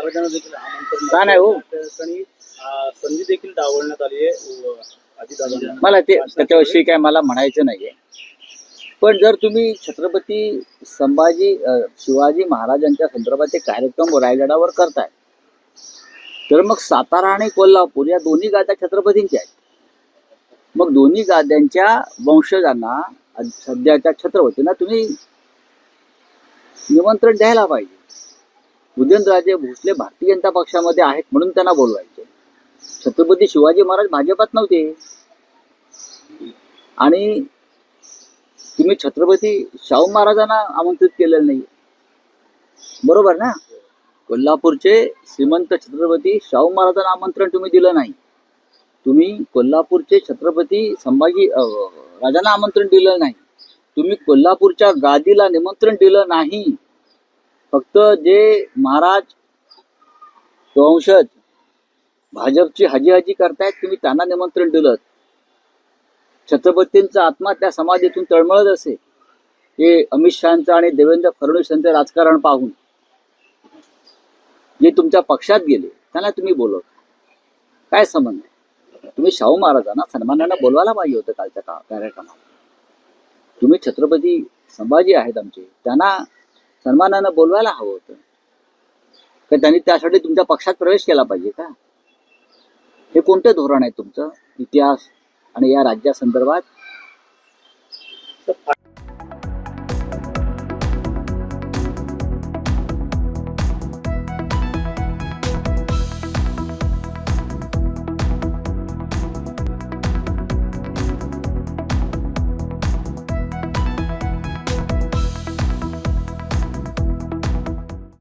महाराजांना देखील आमंत्रण नाही हो? ठिकाणी संधी देखील डावलण्यात आली आहे. मला ते त्याच्याविषयी काय मला म्हणायचं नाहीये. पण जर तुम्ही छत्रपती संभाजी शिवाजी महाराजांच्या संदर्भात ते कार्यक्रम रायगडावर करताय तर मग सातारा आणि कोल्हापूर या दोन्ही गाद्या छत्रपतींच्या आहेत. मग दोन्ही गाद्यांच्या वंशजांना सध्याच्या छत्रपतींना तुम्ही निमंत्रण द्यायला पाहिजे. उदयनराजे भोसले भारतीय जनता पक्षामध्ये आहेत म्हणून त्यांना बोलवायचे. छत्रपती शिवाजी महाराज भाजपात नव्हते. आणि तुम्ही छत्रपती शाहू महाराजांना आमंत्रित केलेलं नाही बरोबर ना? कोल्हापूरचे श्रीमंत छत्रपती शाहू महाराजांना आमंत्रण तुम्ही दिलं नाही. तुम्ही कोल्हापूरचे छत्रपती संभाजी राजांना आमंत्रण दिलं नाही. तुम्ही कोल्हापूरच्या गादीला निमंत्रण दिलं नाही. फक्त जे महाराज वंशज भाजपची हजी हजी करतायत तुम्ही त्यांना निमंत्रण दिलं. छत्रपतींचा आत्मा त्या समाजातून तळमळत असे. हे अमित शहाचं आणि देवेंद्र फडणवीस यांचं राजकारण पाहून. जे तुमच्या पक्षात गेले त्यांना तुम्ही बोलवत काय संबंध तुम्ही शाहू महाराजांना सन्मानांना बोलवायला पाहिजे होतं कालच्या का कार्यक्रमात. तुम्ही छत्रपती संभाजी आहेत आमचे. त्यांना सन्मानानं बोलवायला हवं होतं. तर त्यांनी त्यासाठी तुमच्या पक्षात प्रवेश केला पाहिजे का? हे कोणतं धोरण आहे तुमचं? इतिहास आणि या राज्यासंदर्भात?